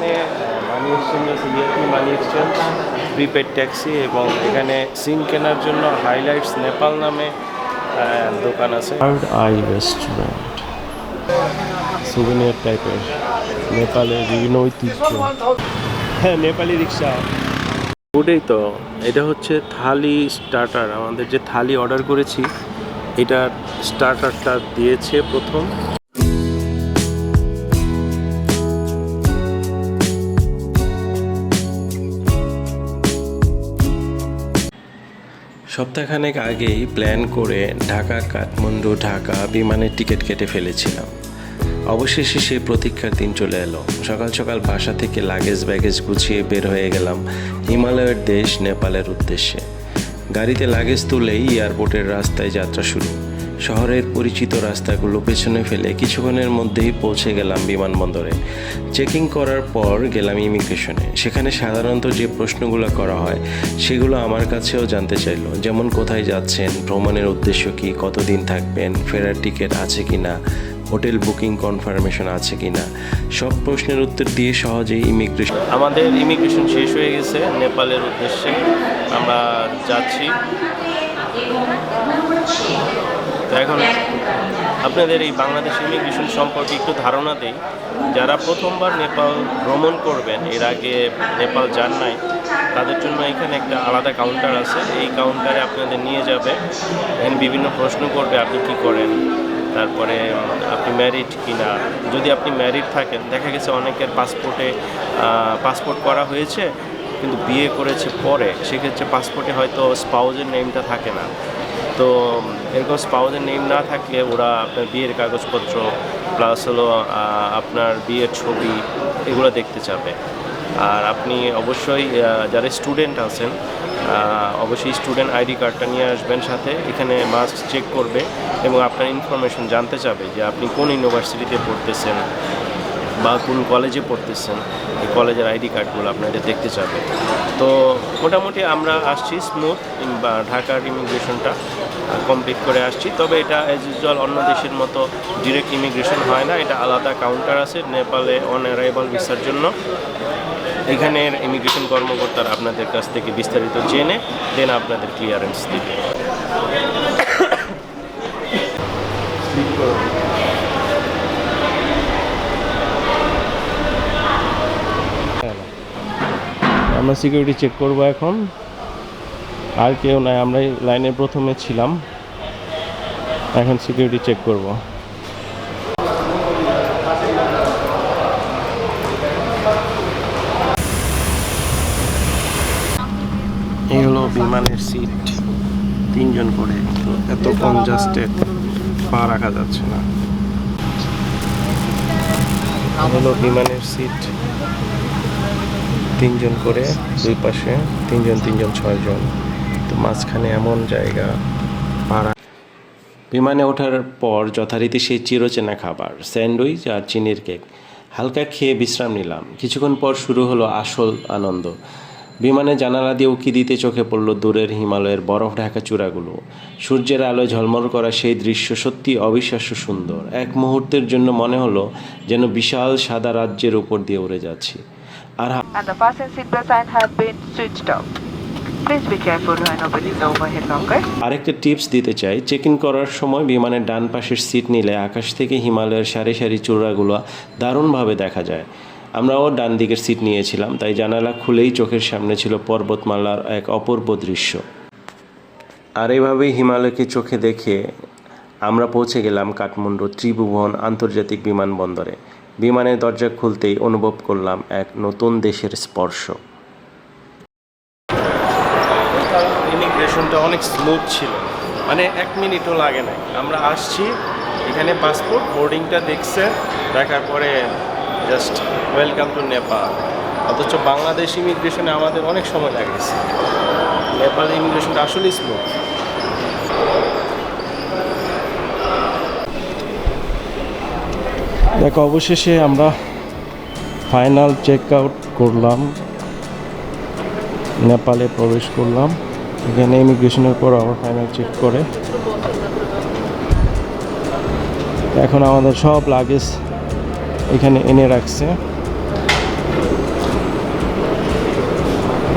মানি exchange আছে ইয়েপি money exchange prepaid taxi এবং এখানে সিম কেনার জন্য হাইলাইটস নেপাল নামে দোকান আছে। থার্ড আই রেস্টুরেন্ট সুভিনিয়ার টাইপের নেপালের বিভিন্ন ঐতিহ্য। হ্যাঁ নেপালি রিক্সা। ওটাই তো এটা হচ্ছে থালি স্টার্টার আমাদের যে থালি অর্ডার করেছি এটা স্টার্টারটা দিয়েছে প্রথম। সপ্তাহখানেক আগেই প্ল্যান করে ঢাকা, কাঠমান্ডু, ঢাকা বিমানের টিকিট কেটে ফেলেছিলাম। অবশেষে সে প্রতীক্ষার দিন চলে এলো। সকাল সকাল বাসা থেকে লাগেজ ব্যাগেজ গুছিয়ে বের হয়ে গেলাম হিমালয়ের দেশ নেপালের উদ্দেশ্যে। গাড়িতে লাগেজ তুলেই এয়ারপোর্টের রাস্তায় যাত্রা শুরু। শহরের পরিচিত রাস্তাগুলো পেছনে ফেলে কিছুক্ষণের মধ্যেই পৌঁছে গেলাম বিমানবন্দরে। চেকিং করার পর গেলাম ইমিগ্রেশনে সেখানে সাধারণত যে প্রশ্নগুলো করা হয়, সেগুলো আমার কাছেও জানতে চাইলো। যেমন, কোথায় যাচ্ছেন, ভ্রমণের উদ্দেশ্য কী, কতদিন থাকবেন, ফেরার টিকিট আছে কি না হোটেল বুকিং কনফার্মেশন আছে কি না সব প্রশ্নের উত্তর দিয়ে সহজেই ইমিগ্রেশন আমাদের ইমিগ্রেশন শেষ হয়ে গেছে নেপালের উদ্দেশ্যে। আমরা যাচ্ছি। তো এখন আপনাদের এই বাংলাদেশ ইমিগ্রেশন সম্পর্কে একটু ধারণা দেই। যারা প্রথমবার নেপাল ভ্রমণ করবেন, এর আগে নেপাল যান নাই, তাদের জন্য এখানে একটা আলাদা কাউন্টার আছে। এই কাউন্টারে আপনাদের নিয়ে যাবে। এখানে বিভিন্ন প্রশ্ন করবে, আপনি কি করেন? তারপরে আপনি ম্যারিড কিনা? যদি আপনি ম্যারিড থাকেন, দেখা গেছে অনেকের পাসপোর্টে পাসপোর্ট করা হয়েছে, কিন্তু বিয়ে করেছে পরে। সেক্ষেত্রে পাসপোর্টে হয়তো স্পাউজের নেমটা থাকে না। তো এরকম স্পাউজের নেম না থাকলে ওরা আপনার বিয়ের কাগজপত্র প্লাস হলো আপনার বিয়ের ছবি এগুলো দেখতে চাবে। আর আপনি অবশ্যই যারা স্টুডেন্ট আছেন অবশ্যই স্টুডেন্ট আইডি কার্ডটা নিয়ে আসবেন সাথে। এখানে মাস্ক চেক করবে এবং আপনার ইনফরমেশন জানতে চাবে যে আপনি কোন ইউনিভার্সিটিতে পড়তেছেন বা কোন কলেজে পড়তেছেন। এই কলেজের আইডি কার্ডগুলো আপনাদের দেখতে চাবে। তো মোটামুটি আমরা আসছি স্মুথ বা ঢাকার ইমিগ্রেশনটা কমপ্লিট করে আসছি। তবে এটা অ্যাজ ইউজুয়াল অন্য দেশের মতো ডিরেক্ট ইমিগ্রেশন হয় না। এটা আলাদা কাউন্টার আছে নেপালে অন অ্যারাইভাল ভিসার জন্য। এখানের ইমিগ্রেশন কর্মকর্তারা আপনাদের কাছ থেকে বিস্তারিত জেনে দেন আপনাদের ক্লিয়ারেন্স দেবে। আমরা সিকিউরিটি চেক করব এখন। আর কেউ নাই আমরা লাইনে প্রথমে ছিলাম। এখন সিকিউরিটি চেক করব। এই হলো বিমানের সিট তিনজন করে। এত কনজাস্টেড পা রাখা যাচ্ছে না। হলো বিমানের সিট তিনজন করে, দুই পাশে। তিনজন তিনজন, ছয়জন। মাঝখানে এমন জায়গা পাড়া। বিমানে ওঠার পর যথারীতি সেই চিরচেনা খাবার স্যান্ডউইচ আর চিনির কেক। হালকা খেয়ে বিশ্রাম নিলাম। কিছুক্ষণ পর শুরু হলো আসল আনন্দ। বিমানে জানালা দিয়ে উকি দিতে চোখে পড়ল দূরের হিমালয়ের বরফ ঢাকা চূড়াগুলো। সূর্যের আলোয় ঝলমল করা সেই দৃশ্য সত্যি অবিশ্বাস্য সুন্দর। এক মুহূর্তের জন্য মনে হলো যেন বিশাল সাদা রাজ্যের উপর দিয়ে উড়ে যাচ্ছি। আর আরেকটা টিপস দিতে চাই চেক ইন করার সময় বিমানের ডান পাশের সিট নিলে আকাশ থেকে হিমালয়ের সারি সারি চূড়াগুলো দারুণভাবে দেখা যায়। আমরাও ডান দিকের সিট নিয়েছিলাম, তাই জানালা খুলেই চোখের সামনে ছিল পর্বতমালার এক অপূর্ব দৃশ্য। আর এইভাবেই হিমালয়কে চোখে দেখে আমরা পৌঁছে গেলাম কাঠমান্ডু ত্রিভুবন আন্তর্জাতিক বিমানবন্দরে। বিমানের দরজা খুলতেই অনুভব করলাম এক নতুন দেশের স্পর্শ। ইমিগ্রেশনটা অনেক স্মুথ ছিল। মানে এক মিনিটও লাগে নাই। আমরা আসছি, এখানে পাসপোর্ট বোর্ডিংটা দেখছে, দেখার পরে জাস্ট ওয়েলকাম টু নেপাল অথচ বাংলাদেশ ইমিগ্রেশনে আমাদের অনেক সময় লাগেছে। নেপাল ইমিগ্রেশনটা আসলেই স্মুথ দেখো, অবশেষে আমরা ফাইনাল চেক আউট করলাম। নেপালে প্রবেশ করলাম। এখানে ইমিগ্রেশনের পর আবার ফাইনাল চেক করে। এখন আমাদের সব লাগেজ এখানে এনে রাখছে।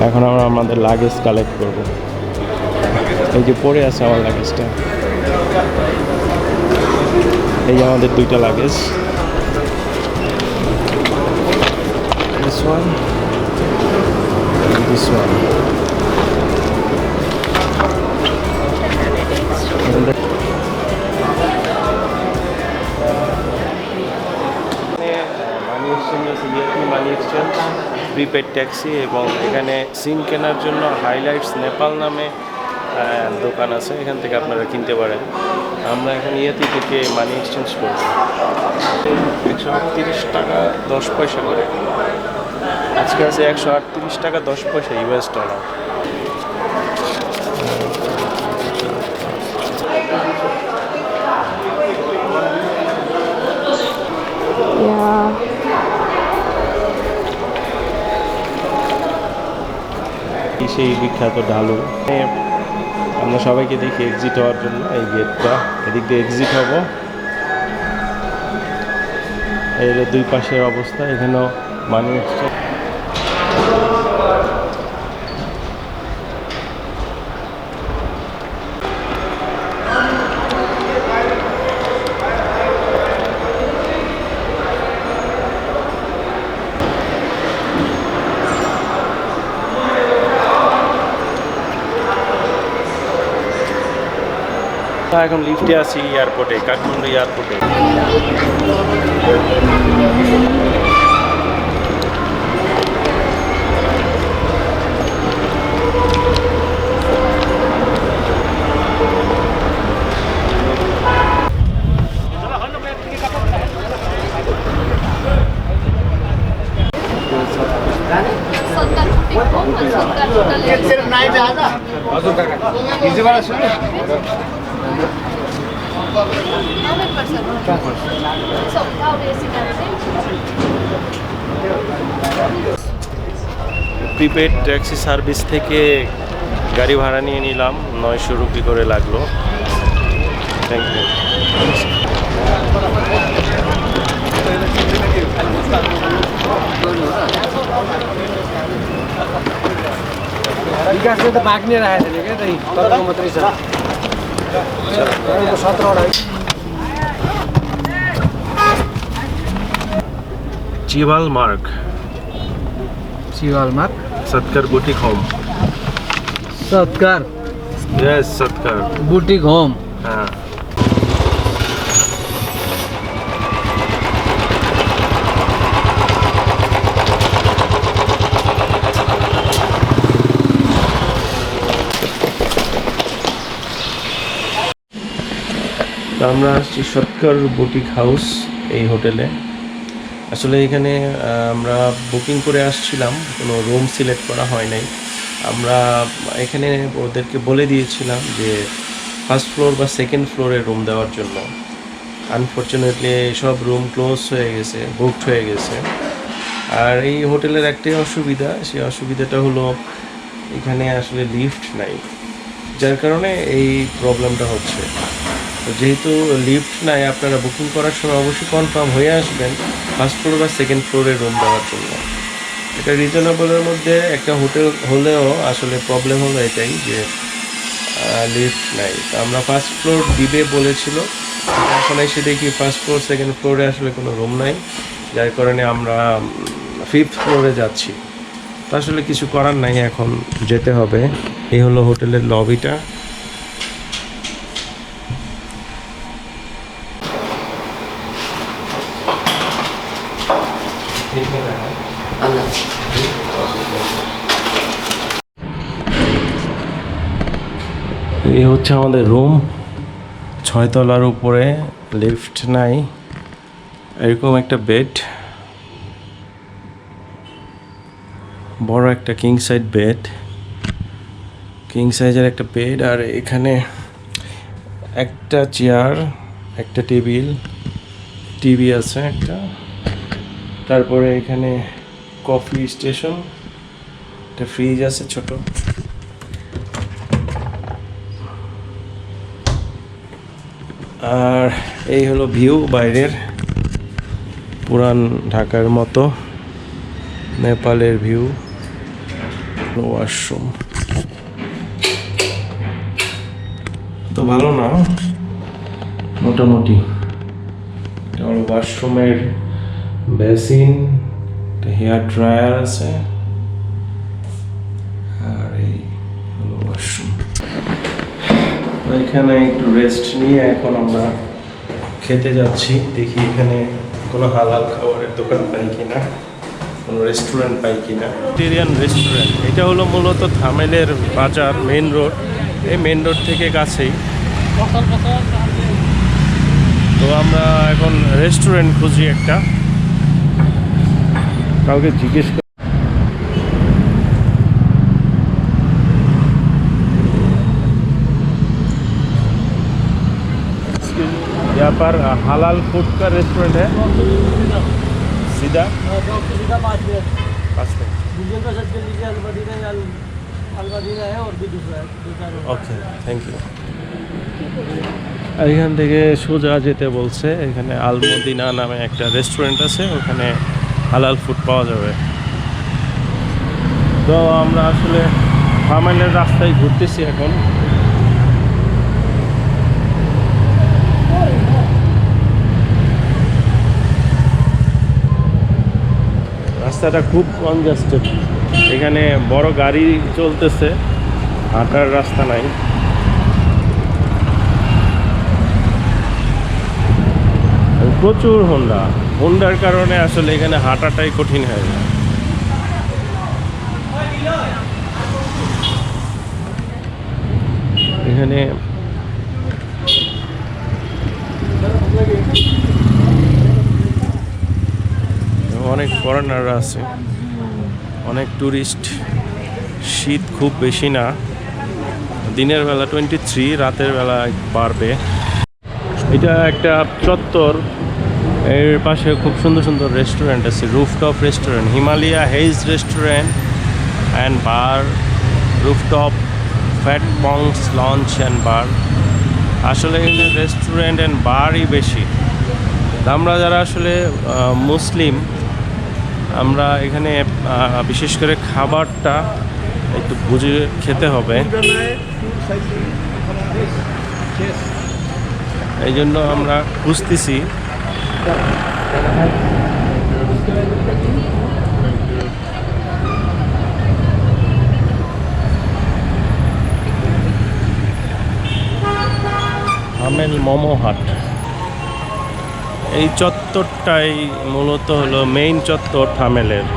এখন আমরা আমাদের লাগেজ কালেক্ট করব। এই যে পড়ে আছে আমার লাগেজটা এই যে আমাদের দুইটা লাগেজ this প্রিপেড ট্যাক্সি এবং এখানে সিম কেনার জন্য হাইলাইটস নেপাল নামে দোকান আছে, এখান থেকে আপনারা কিনতে পারেন। আমরা এখন ইয়েতে থেকে মানি এক্সচেঞ্জ করব। একশো আটত্রিশ টাকা দশ পয়সা করে। আজকে আছে একশো আটত্রিশ টাকা দশ পয়সা ইউএস ডলার সেই বিখ্যাত ঢালু আমরা সবাইকে দেখি এক্সিট হওয়ার জন্য এই গেটটা এদিক দিয়ে এক্সিট হব। এর দুই পাশের অবস্থা। এখানেও মানি এখন লিফটে আছি এয়ারপোর্টে কাঠমান্ডু এয়ারপোর্টে। সরকার ছুটি কম আর সরকার টোটালে सिर्फ नाइट आजा इसी बार सुन হান্ড্রেড পার্সেন্ট সব তাও এসি প্রিপেড ট্যাক্সি সার্ভিস থেকে গাড়ি ভাড়া নিয়ে নিলাম নয়শো রুপি করে লাগলো থ্যাংক ইউ विकास चाहिँ त भाग्ने राखेको थियो क्या त्यही तपाईँको मात्रै छ चीवाल मार्ग। चीवाल मार्ग। Satkar boutique home. Satkar. Yes Satkar. Boutique home. हाँ। আমরা আসছি সৎকার বুটিক হাউস এই হোটেলে। আসলে এখানে আমরা বুকিং করে আসছিলাম, কোনো রুম সিলেক্ট করা হয় নাই। আমরা এখানে ওদেরকে বলে দিয়েছিলাম যে, ফার্স্ট ফ্লোর বা সেকেন্ড ফ্লোরে রুম দেওয়ার জন্য। আনফর্চুনেটলি সব রুম ক্লোজ হয়ে গেছে, বুকড হয়ে গেছে। আর এই হোটেলের একটাই অসুবিধা, সেই অসুবিধাটা হলো, এখানে আসলে লিফট নাই। যার কারণে এই প্রবলেমটা তো যেহেতু লিফট নাই, আপনারা বুকিং করার সময় অবশ্যই কনফার্ম হয়ে আসবেন ফার্স্ট ফ্লোর বা সেকেন্ড ফ্লোরে রুম দেওয়ার জন্য। এটা রিজনেবলের মধ্যে একটা হোটেল হলেও আসলে প্রবলেম হলো এটাই যে লিফট নাই। তো আমরা ফার্স্ট ফ্লোর দিবে বলেছিল এখন এসে দেখি ফার্স্ট ফ্লোর সেকেন্ড ফ্লোরে আসলে কোনো রুম নাই। যার কারণে আমরা ফিফথ ফ্লোরে যাচ্ছি। তো আসলে কিছু করার নাই এখন, যেতে হবে। এই হলো হোটেলের লবিটা এই হচ্ছে আমাদের রুম। ছয়তলার উপরে লিফট নাই। এরকম একটা বেড বড় একটা কিং সাইড বেড কিং সাইজের একটা বেড আর এখানে একটা চেয়ার একটা টেবিল টিভি আছে একটা। তারপরে এখানে কফি স্টেশন একটা ফ্রিজ আছে ছোট। আর এই হলো ভিউ বাইরের পুরান ঢাকার মতো নেপালের ভিউ ওয়াশরুম। তো ভালো না? মোটামুটি। ওয়াশরুমের বেসিন হেয়ার ড্রায়ার আছে আর এই হলো ওয়াশরুম তো এখানে একটু রেস্ট নিয়ে এখন আমরা খেতে যাচ্ছি। দেখি এখানে কোনো হালাল খাবারের দোকান পাই কিনা, কোনো রেস্টুরেন্ট পাই কিনা। ভেজিটেরিয়ান রেস্টুরেন্ট এটা হলো মূলত থামেলের বাজার মেন রোড এই মেন রোড থেকে কাছেই। তো আমরা এখন রেস্টুরেন্ট খুঁজি একটা। কাউকে জিজ্ঞেস কর- यहाँ पर हलाल फूड का रेस्टोरेंट है सीधा पाँच मिनट डीजल का सच लीजिए अलमदीना या अलमदीना है और भी दूसरा है दो चार और। ওকে থ্যাংক ইউ এখান থেকে সোজা যেতে বলছে এখানে আলমদিনা নামে একটা রেস্টুরেন্ট আছে ওখানে হালাল ফুড পাওয়া যাবে তো আমরা আসলে ফার্মাইলের রাস্তায় ঘুরতেছি এখন রাস্তাটা খুব কনজাস্টেড এখানে বড় গাড়ি চলতেছে, হাঁটার রাস্তা নাই। প্রচুর হোন্ডা হোন্ডার কারণে আসলে এখানে হাঁটাটাই কঠিন হয়ে যায়। এখানে অনেক ফরেনাররা আছে। অনেক ট্যুরিস্ট শীত খুব বেশি না। দিনের বেলা টোয়েন্টি থ্রি রাতের বেলা বাড়বে। এটা একটা চত্বর। এর পাশে খুব সুন্দর সুন্দর রেস্টুরেন্ট আছে rooftop restaurant Himalaya hedge restaurant and bar rooftop fat bongs lounge and bar আসলে এখানে রেস্টুরেন্ট অ্যান্ড বারই বেশি। আমরা যারা আসলে মুসলিম আমরা এখানে বিশেষ করে খাবারটা একটু বুঝে খেতে হবে। এই জন্য আমরা খুঁজতেছি। মোমো হাট। এই চত্বরটাই মূলত হলো মেইন চত্বর থামেলের।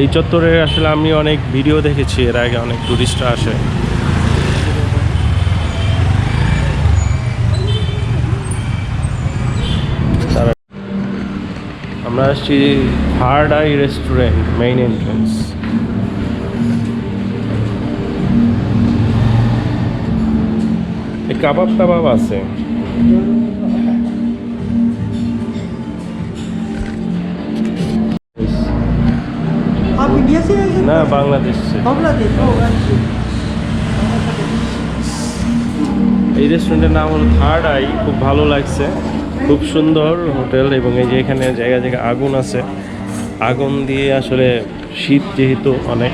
এই চত্বরে আসলে আমি অনেক ভিডিও দেখেছি, এর আগে অনেক টুরিস্টরা আসে। আমরা আসছি third eye restaurant main entrance কাবাব টাবাব আছে। না, বাংলাদেশ। এই রেস্টুরেন্টের নাম হলো থার্ড আই খুব ভালো লাগছে। খুব সুন্দর হোটেল এবং এই যে এখানে জায়গা জায়গা আগুন আছে। আগুন দিয়ে আসলে শীত যেহেতু অনেক,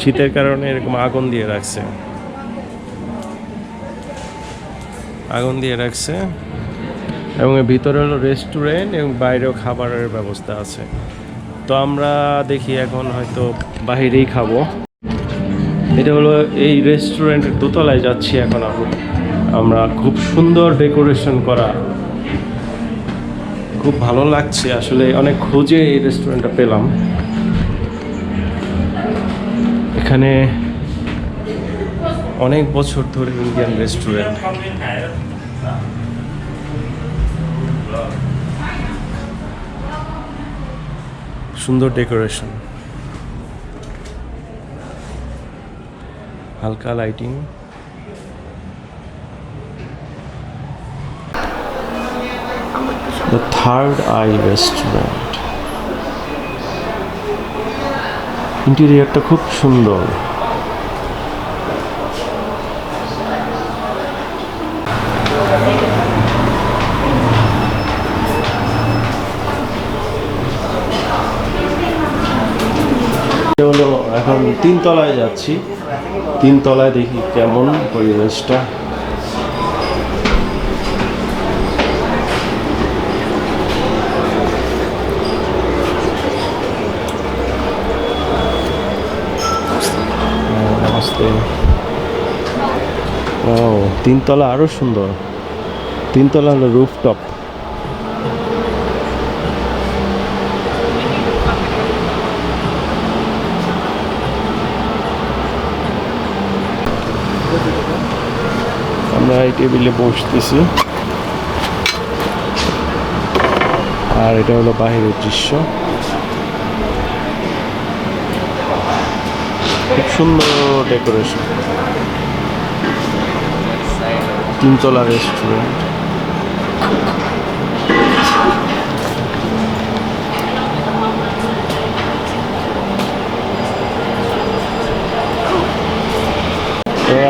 শীতের কারণে এরকম আগুন দিয়ে রাখছে। আগুন দিয়ে রাখছে। এবং ভিতরে হলো রেস্টুরেন্ট এবং বাইরেও খাবারের ব্যবস্থা আছে। তো আমরা দেখি এখন হয়তো বাহিরেই খাব। এটা হলো এই রেস্টুরেন্টের দোতলায় যাচ্ছি এখন আমরা খুব সুন্দর ডেকোরেশন করা। খুব ভালো লাগছে আসলে, অনেক খোঁজে এই রেস্টুরেন্টটা পেলাম। এখানে অনেক বছর ধরে ইন্ডিয়ান রেস্টুরেন্ট সুন্দর ডেকোরেশন হালকা lighting the third eye restaurant ইন্টেরিয়ারটা খুব সুন্দর। হলো এখন তিনতলায় যাচ্ছি। তিনতলায় দেখি কেমন পরিবেশটা ও তিনতলা আরও সুন্দর। তিনতলা হলো রুফটপ আমরা এই টেবিলে বসতেছি। আর এটা হলো বাহিরের দৃশ্য। খুব সুন্দর ডেকোরেশন। তিনতলা রেস্টুরেন্ট।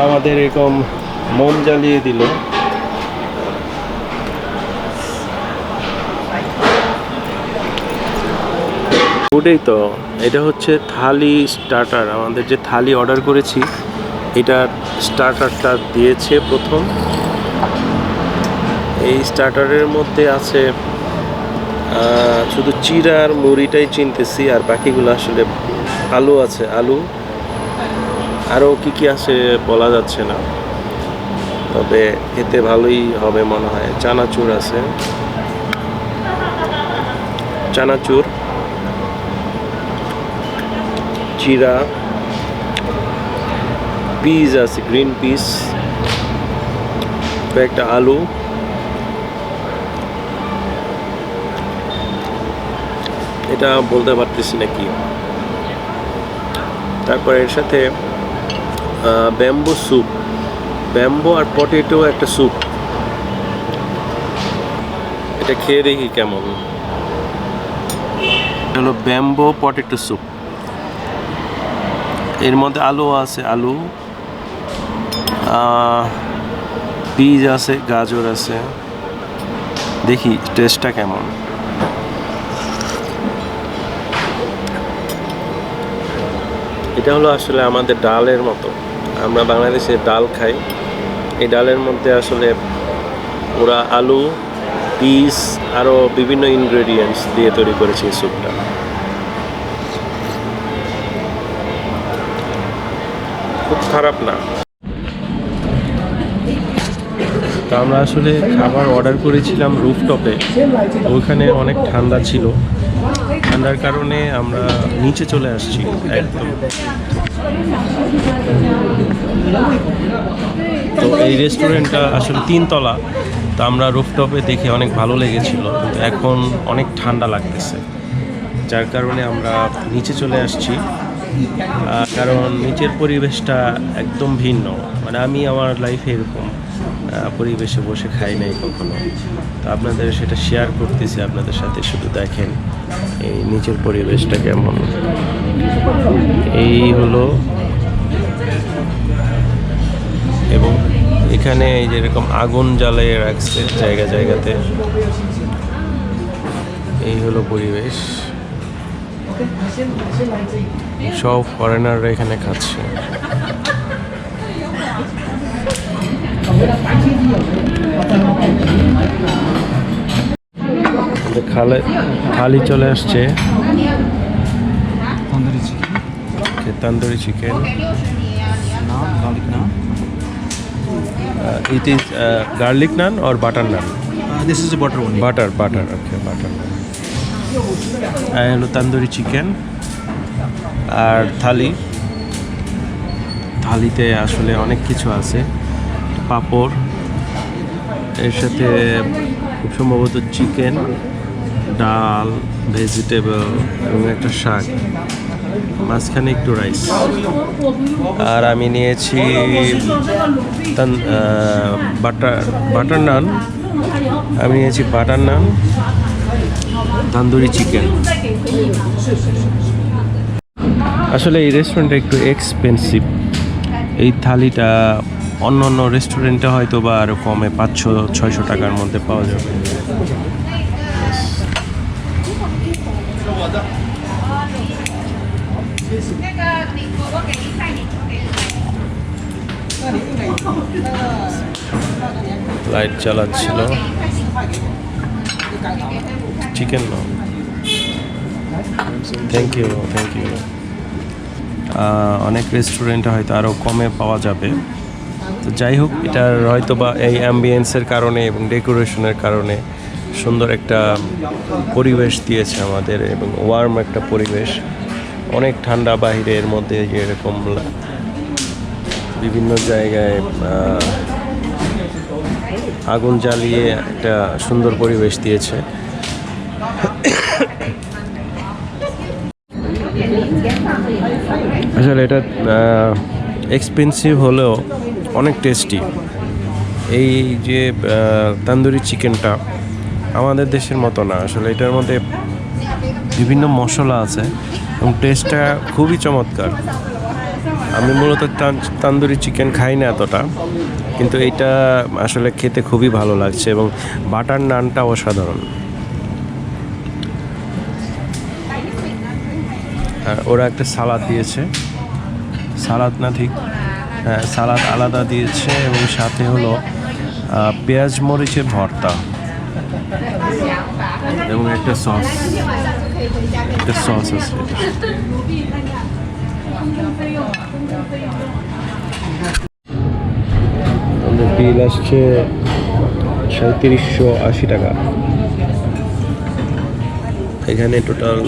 আমাদের এরকম মোম জ্বালিয়ে দিল। ওটাই তো, এটা হচ্ছে থালি স্টার্টার। আমাদের যে থালি অর্ডার করেছি, এটা স্টার্টারটা দিয়েছে প্রথম। এই স্টার্টারের মধ্যে আছে শুধু চিরা আর মুড়িটাই চিনতেছি, আর বাকিগুলো আসলে আলু আছে, আলু। আরও কি কি আছে বলা যাচ্ছে না। তবে খেতে ভালোই হবে মনে হয়। চানাচুর আছে। চানাচুর। চিরা। পিস আছে, গ্রিন পিস একটা আলু। এটা বলতে পারতেছি না কি। তারপর এর সাথে ব্যাম্বু স্যুপ। ব্যাম্বো আর পটেটো একটা স্যুপ। এটা খেয়ে দেখি কেমন। হলো ব্যাম্বো পটেটো স্যুপ। এর মধ্যে আলু আছে, আলু। বীজ আছে, গাজর আছে। দেখি টেস্টটা কেমন। এটা হলো আসলে আমাদের ডালের মতো। আমরা বাংলাদেশে ডাল খাই। এই ডালের মধ্যে আসলে ওরা আলু, পিস আরও বিভিন্ন ইনগ্রেডিয়েন্টস দিয়ে তৈরি করেছে এই স্যুপটা। খুব খারাপ না। তো আমরা আসলে খাবার অর্ডার করেছিলাম রুফটপে ওইখানে অনেক ঠান্ডা ছিল। ঠান্ডার কারণে আমরা নিচে চলে আসছি, একদম। তো এই রেস্টুরেন্টটা আসলে তিনতলা। তো আমরা রুফটপে দেখে অনেক ভালো লেগেছিল। কিন্তু এখন অনেক ঠান্ডা লাগতেছে। যার কারণে আমরা নিচে চলে আসছি। কারণ নিচের পরিবেশটা একদম ভিন্ন। মানে আমি আমার লাইফে এরকম পরিবেশে বসে খাই নাই কখনো। তো আপনাদের সেটা শেয়ার করতেছি, আপনাদের সাথে শুধু দেখেন এই নিচের পরিবেশটা কেমন। এই হলো এবং এখানে এই যে এরকম আগুন জ্বালিয়ে রাখছে জায়গা জায়গাতে। এই হলো পরিবেশ। সব ফরেনাররা এখানে খাচ্ছে। খালে থালি চলে আসছে। Tandoori chicken it is garlic naan or butter naan this is butter only butter butter okay butter হলো তান্দুরি চিকেন আর থালি থালিতে আসলে অনেক কিছু আছে। পাঁপড় এর সাথে খুব সম্ভবত চিকেন ডাল ভেজিটেবল এবং একটা শাক। মাঝখানে একটু রাইস আর আমি নিয়েছি বাটার বাটার নান। আমি নিয়েছি বাটার নান, তান্দুরি চিকেন আসলে এই রেস্টুরেন্টটা একটু এক্সপেন্সিভ এই থালিটা অন্য অন্য রেস্টুরেন্টে হয়তো বা আরও কমে পাঁচশো, ছয়শো টাকার মধ্যে পাওয়া যাবে। লাইট চালাচ্ছিল চিকেন না থ্যাংক ইউ থ্যাংক ইউ অনেক রেস্টুরেন্টে হয়তো আরও কমে পাওয়া যাবে। তো যাই হোক, এটার হয়তো বা এই অ্যাম্বিয়েন্সের কারণে এবং ডেকোরেশনের কারণে সুন্দর একটা পরিবেশ দিয়েছে আমাদের এবং ওয়ার্ম একটা পরিবেশ। অনেক ঠান্ডা বাহিরের মধ্যে এরকম বিভিন্ন জায়গায় আগুন জ্বালিয়ে একটা সুন্দর পরিবেশ দিয়েছে। আসলে এটা এক্সপেন্সিভ হলেও অনেক টেস্টি এই যে তান্দুরি চিকেনটা আমাদের দেশের মতো না। আসলে এটার মধ্যে বিভিন্ন মশলা আছে। এবং টেস্টটা খুবই চমৎকার। আমি মূলত তান- তান্দুরি চিকেন খাই না এতটা, কিন্তু এইটা আসলে খেতে খুবই ভালো লাগছে এবং বাটার নানটা অসাধারণ। আর ওরা একটা সালাদ দিয়েছে। সালাদ না ঠিক? হ্যাঁ সালাদ আলাদা দিয়েছে এবং সাথে হলো পেঁয়াজ মরিচের ভর্তা এবং একটা সস একটা সস আছে আমাদের বিল আসছে সাঁত্রিশশো আশি টাকা। এখানে টোটাল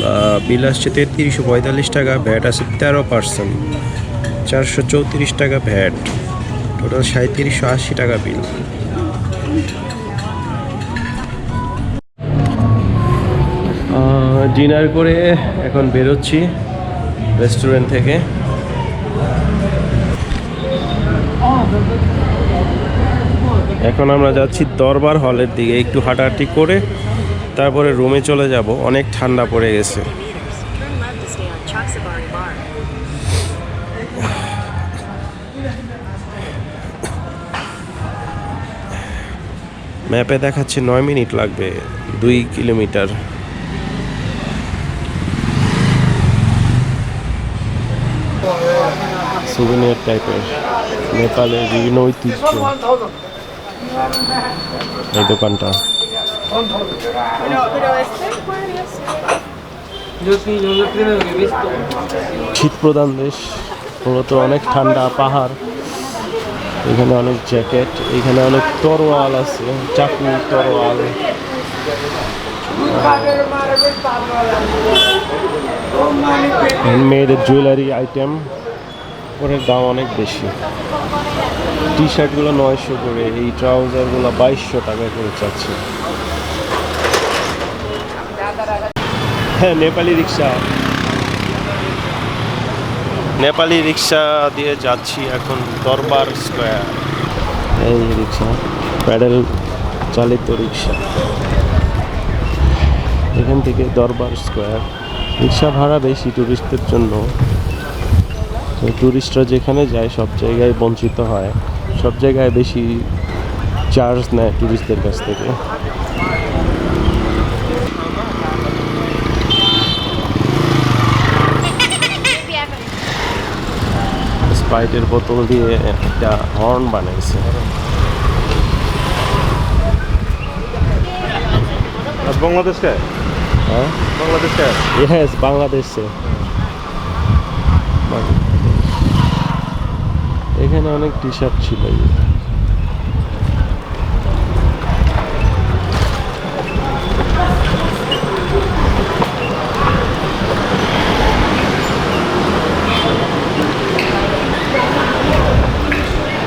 বিল আসছে তেত্রিশশো পঁয়তাল্লিশ টাকা ভ্যাট আছে তেরো পার্সেন্ট চারশো চৌত্রিশ টাকা ভ্যাট টোটাল সাঁত্রিশশো আশি টাকা বিল ডিনার করে এখন বেরোচ্ছি রেস্টুরেন্ট থেকে। এখন আমরা যাচ্ছি দরবার হলের দিকে, একটু হাঁটাহাঁটি করে তারপরে রুমে চলে যাব। অনেক ঠান্ডা পড়ে গেছে. ম্যাপে দেখাচ্ছে নয় মিনিট লাগবে, দুই কিলোমিটার। সুভিনিয়ার টাইপের নেপালের বিভিন্ন ঐতিহ্য। এই দোকানটা। শীত প্রধান দেশ। মূলত অনেক ঠান্ডা পাহাড়। এখানে অনেক জ্যাকেট। এখানে অনেক তরোয়াল আছে। চাকু, তরোয়াল। হ্যান্ডমেড জুয়েলারি আইটেম ওদের দাম অনেক বেশি। টি শার্টগুলো নয়শো করে, এই ট্রাউজারগুলো বাইশশো টাকা করে চাচ্ছে। হ্যাঁ নেপালি রিক্সা। নেপালি রিক্সা দিয়ে যাচ্ছি এখন দরবার স্কোয়ার। এই রিক্সা, প্যাডেল চালিত রিক্সা। এখান থেকে দরবার স্কোয়ার। রিক্সা ভাড়া বেশি টুরিস্টদের জন্য। তো ট্যুরিস্টরা যেখানে যায় সব জায়গায় বঞ্চিত হয়। সব জায়গায় বেশি চার্জ নেয় ট্যুরিস্টদের কাছ থেকে। স্প্রাইটের বোতল দিয়ে একটা হর্ন বানাইছে। বাংলাদেশ হ্যাঁ? বাংলাদেশ ইয়েস বাংলাদেশে এখানে অনেক টি শার্ট ছিল।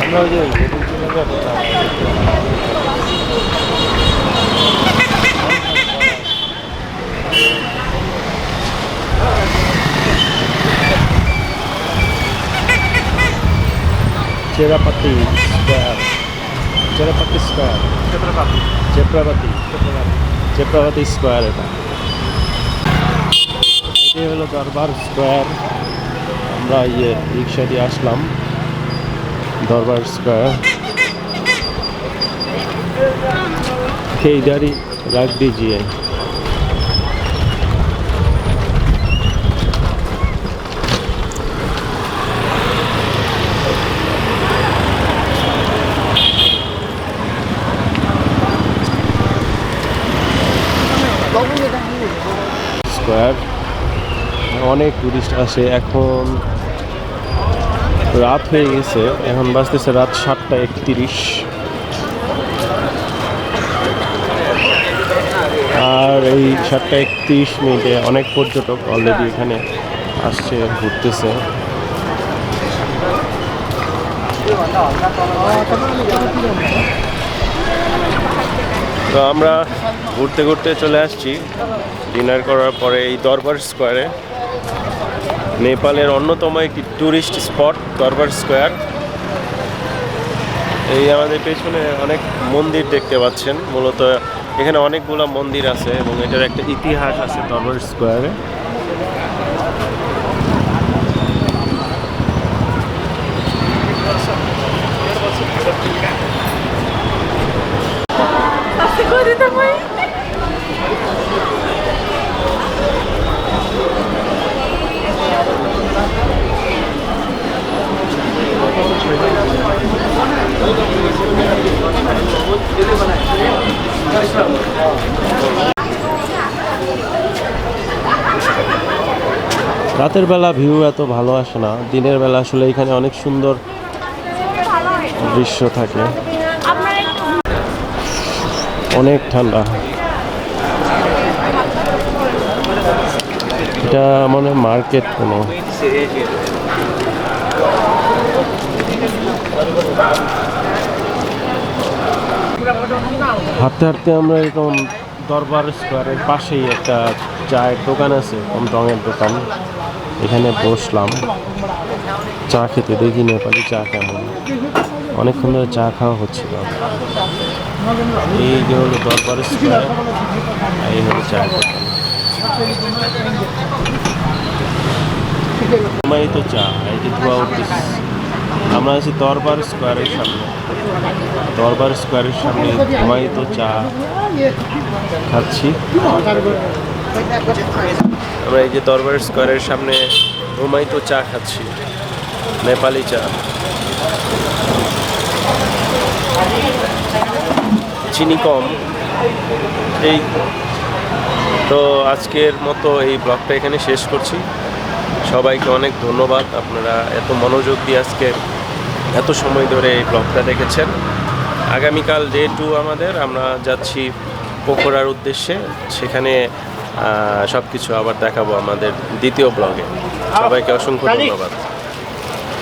আমরা যে Chhatrapati square Chhatrapati square Chhatrapati Chhatrapati Chhatrapati square এটা। এটি হলো দরবার স্কোয়ার আমরা ইয়ে রিক্সা দিয়ে আসলাম। দরবার স্কোয়ার খেই গাড়ি রাখ দিয়ে স্কোয়ার। অনেক টুরিস্ট আসে, এখন রাত হয়ে গেছে, এখন বাজতেছে রাত সাতটা একত্রিশ। আর এই সাতটা একত্রিশ মিনিটে অনেক পর্যটক অলরেডি এখানে আসছে, ঘুরতেছে। তো আমরা ঘুরতে ঘুরতে চলে আসছি। ডিনার করার পরে এই দরবার স্কোয়ারে, নেপালের অন্যতম একটি ট্যুরিস্ট স্পট দরবার স্কোয়ার। এই আমাদের পেছনে অনেক মন্দির দেখতে পাচ্ছেন। মূলত এখানে অনেকগুলো মন্দির আছে এবং এটার একটা ইতিহাস আছে দরবার স্কোয়ারে। রাতের বেলা ভিউ এত ভালো আসে না। দিনের বেলা আসলে এখানে অনেক সুন্দর দৃশ্য থাকে। অনেক ঠান্ডা। এটা মানে মার্কেট কোনো। হাঁটতে হাঁটতে আমরা এরকম দরবার স্কোয়ারের পাশেই একটা চায়ের দোকান আছে কম রঙের দোকান। এখানে বসলাম। চা খেতে, দেখি নেপালি চা কেমন। অনেকক্ষণ ধরে চা খাওয়া হচ্ছিল এই যে হলো দরবার স্কোয়ার এই হলো চায়ের দোকান। তো চা, এই যে ধোয়া উঠতেছে আমরা আছি দরবার স্কোয়ারের সামনে। দরবার স্কোয়ারের সামনে ধুমায়িত চা খাচ্ছি। আমরা এই যে দরবার স্কোয়ারের সামনে ধুমায়িত চা খাচ্ছি, নেপালি চা। চিনি কম। এই তো আজকের মতো এই ব্লগটা এখানে শেষ করছি। সবাইকে অনেক ধন্যবাদ আপনারা এত মনোযোগ দিয়ে আজকে এত সময় ধরে এই ব্লগটা দেখেছেন। আগামীকাল ডে টু আমাদের, আমরা যাচ্ছি পোখরার উদ্দেশ্যে। সেখানে সব কিছু আবার দেখাবো আমাদের দ্বিতীয় ব্লগে। সবাইকে অসংখ্য ধন্যবাদ।